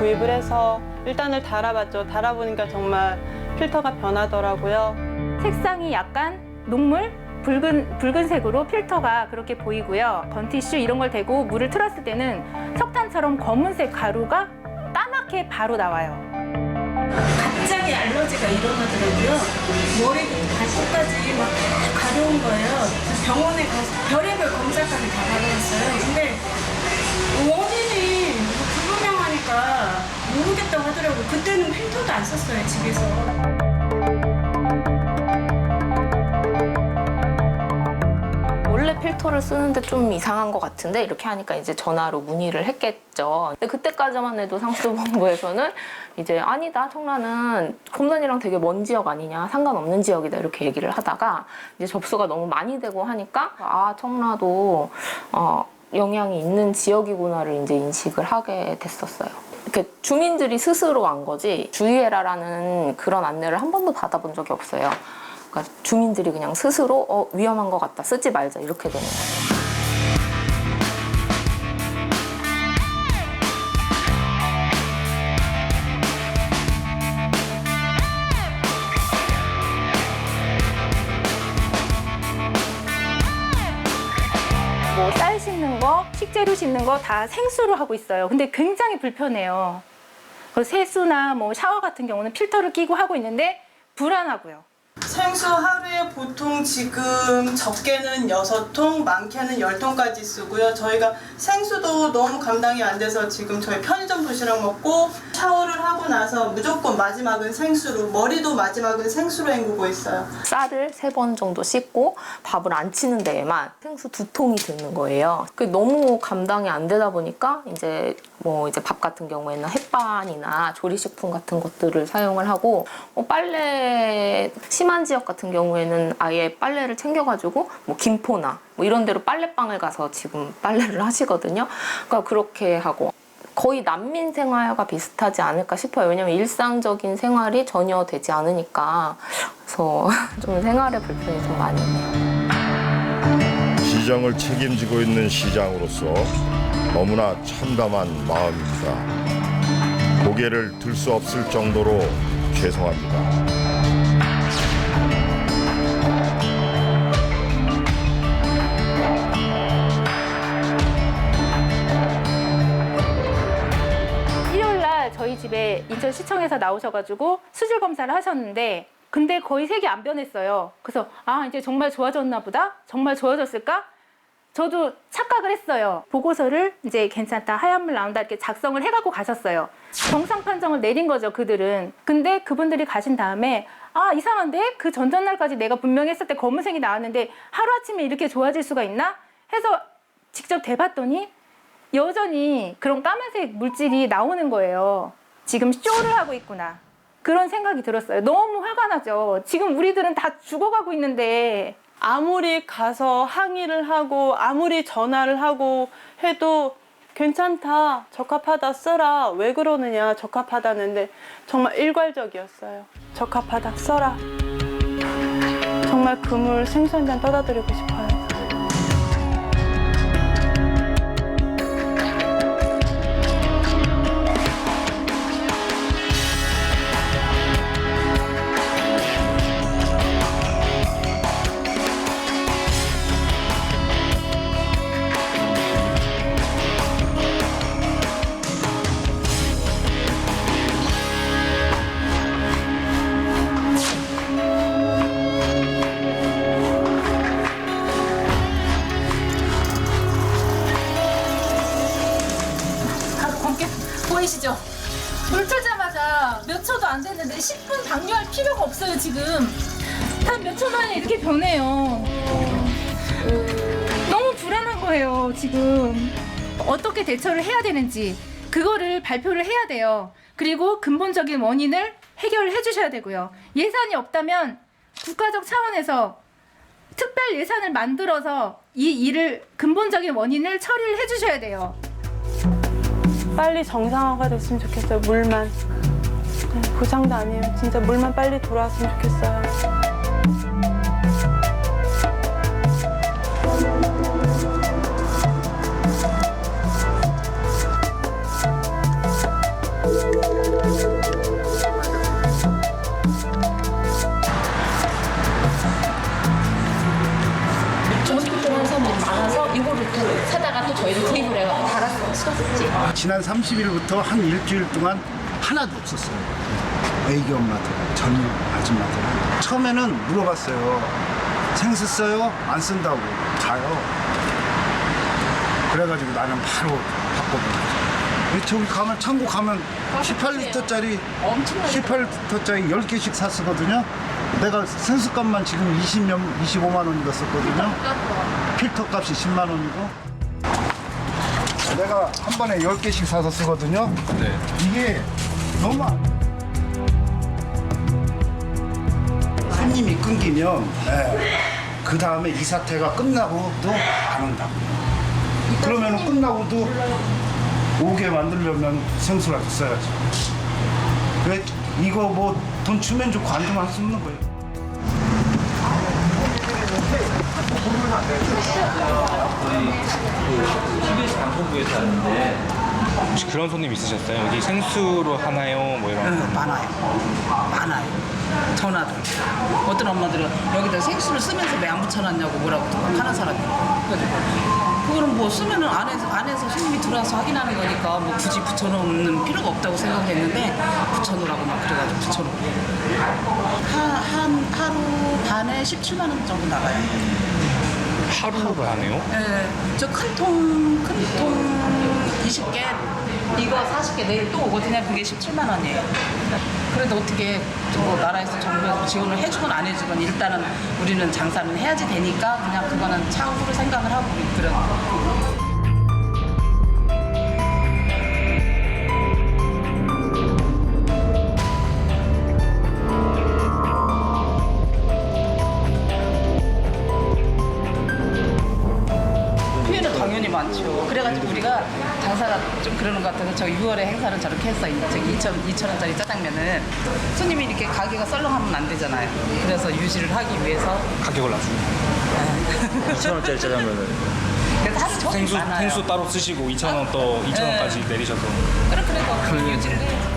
구입을 해서 일단을 달아봤죠. 달아보니까 정말 필터가 변하더라고요. 색상이 약간 녹물 붉은 붉은색으로 필터가 그렇게 보이고요. 건티슈 이런 걸 대고 물을 틀었을 때는 석탄처럼 검은색 가루가 까맣게 바로 나와요. 갑자기 알러지가 일어나더라고요. 머리부터 발끝까지 막 가려운 거예요. 병원에 가서 별의별 검사까지 다 받아봤어요. 근데 불분명 모르겠다고 하더라고요. 그때는 필터도 안 썼어요, 집에서. 원래 필터를 쓰는데 좀 이상한 것 같은데 이렇게 하니까 이제 전화로 문의를 했겠죠. 근데 그때까지만 해도 상수본부에서는 이제 아니다 청라는 홈런이랑 되게 먼 지역 아니냐 상관없는 지역이다 이렇게 얘기를 하다가 이제 접수가 너무 많이 되고 하니까 아 청라도 어, 영향이 있는 지역이구나를 이제 인식을 하게 됐었어요. 이렇게 주민들이 스스로 한 거지 주의해라라는 그런 안내를 한 번도 받아본 적이 없어요. 그러니까 주민들이 그냥 스스로 어, 위험한 것 같다 쓰지 말자 이렇게 되는 거예요. 거, 식재료 씻는 거 다 생수로 하고 있어요. 근데 굉장히 불편해요. 그 세수나 뭐 샤워 같은 경우는 필터를 끼고 하고 있는데 불안하고요. 생수 하루에 보통 지금 적게는 6통, 많게는 10통까지 쓰고요. 저희가 생수도 너무 감당이 안 돼서 지금 저희 편의점 도시락 먹고 샤워를 하고 나서 무조건 마지막은 생수로, 머리도 마지막은 생수로 헹구고 있어요. 쌀을 세 번 정도 씻고 밥을 안 치는 데에만 생수 두 통이 드는 거예요. 그 너무 감당이 안 되다 보니까 이제 뭐 이제 밥 같은 경우에는 햇반이나 조리식품 같은 것들을 사용을 하고 뭐 빨래 심한 지역 같은 경우에는 아예 빨래를 챙겨가지고 뭐 김포나 뭐 이런 데로 빨래방을 가서 지금 빨래를 하시거든요. 그러니까 그렇게 하고 거의 난민 생활과 비슷하지 않을까 싶어요. 왜냐면 일상적인 생활이 전혀 되지 않으니까. 그래서 좀 생활에 불편이 좀 많이 있네요. 시장을 책임지고 있는 시장으로서 너무나 참담한 마음입니다. 고개를 들 수 없을 정도로 죄송합니다. 저희 집에 인천 시청에서 나오셔가지고 수질 검사를 하셨는데 근데 거의 색이 안 변했어요. 그래서 아 이제 정말 좋아졌나 보다. 정말 좋아졌을까? 저도 착각을 했어요. 보고서를 이제 괜찮다 하얀 물 나온다 이렇게 작성을 해갖고 가셨어요. 정상 판정을 내린 거죠 그들은. 근데 그분들이 가신 다음에 아 이상한데 그 전전날까지 내가 분명히 했을 때 검은색이 나왔는데 하루 아침에 이렇게 좋아질 수가 있나? 해서 직접 대봤더니 여전히 그런 까만색 물질이 나오는 거예요. 지금 쇼를 하고 있구나. 그런 생각이 들었어요. 너무 화가 나죠. 지금 우리들은 다 죽어가고 있는데 아무리 가서 항의를 하고 아무리 전화를 하고 해도 괜찮다 적합하다 써라 왜 그러느냐 적합하다는데 정말 일괄적이었어요 적합하다 써라 정말 그물 생수 한잔 떠다 드리고 싶어요 보이시죠? 물 틀자마자 몇 초도 안 됐는데 10분 당뇨할 필요가 없어요 지금 한 몇 초 만에 이렇게 변해요 너무 불안한 거예요, 지금. 어떻게 대처를 해야 되는지 그거를 발표를 해야 돼요. 그리고 근본적인 원인을 해결을 해 주셔야 되고요. 예산이 없다면 국가적 차원에서 특별 예산을 만들어서 이 일을 근본적인 원인을 처리를 해 주셔야 돼요. 빨리 정상화가 됐으면 좋겠어요. 물만. 네, 고장도 아니에요. 진짜 물만 빨리 돌아왔으면 좋겠어요. 좀 많아서 뭐 이거를 또 사다가 또 저희도 구입을 해가 지난 30일부터 한 일주일 동안 하나도 없었어요. 애기 엄마들, 전 아줌마들. 처음에는 물어봤어요. 생수 써요? 안 쓴다고. 가요. 그래가지고 나는 바로 바꿔버렸죠. 저기 가면 창고 가면 18리터짜리 18리터짜리 10개씩 샀었거든요. 내가 생수값만 지금 20년 25만 원인가 썼거든요. 필터 값이 10만 원이고. 내가 한 번에 10개씩 사서 쓰거든요. 이게 너무 안- 손님이 끊기면 그 다음에 이 사태가 끝나고도 안 온다고. 그러면 끝나고도 오게 만들려면 생수라도 써야지. 왜 이거 뭐 돈 주면 좋고 안 주면 할 수 없는 거예요. 혹시 그런 손님 있으셨어요? 여기 생수로 하나요? 뭐 이런 응, 많아요. 많아요. 전화도. 어떤 엄마들은 여기다 생수를 쓰면서 왜 안 붙여놨냐고 뭐라고 막 하는 사람이 있고. 그래가지고 그거는 뭐 쓰면은 안에서, 안에서 손님이 들어와서 확인하는 거니까 뭐 굳이 붙여놓는 필요가 없다고 생각했는데 붙여놓으라고 막 그래가지고 붙여놓고. 한, 한 하루 반에 17만 원 정도 나가요. 하루로 하네요? 예, 저큰 통, 큰 통 20개, 이거 40개 내일 또 오거든요. 그게 17만 원이에요. 그래도 어떻게 저 나라에서 정부에서 지원을 해주건 안 해주건 일단은 우리는 장사는 해야지 되니까 그냥 그거는 차후로 생각을 하고 그런 당연히 많죠. 그래가지고 우리가 장사가 좀 그러는 것 같아서 저 6월에 행사를 저렇게 했어요. 저기 2천, 2천 원짜리 짜장면은 손님이 이렇게 가게가 썰렁하면 안 되잖아요. 그래서 유지를 하기 위해서 가격을 낮추고 2,000원짜리 짜장면을 그래서 하루 종일 생수, 많아요. 생수 따로 쓰시고 2,000원 또 2,000원까지 내리셔서 그래 그래도 유지를 해야지.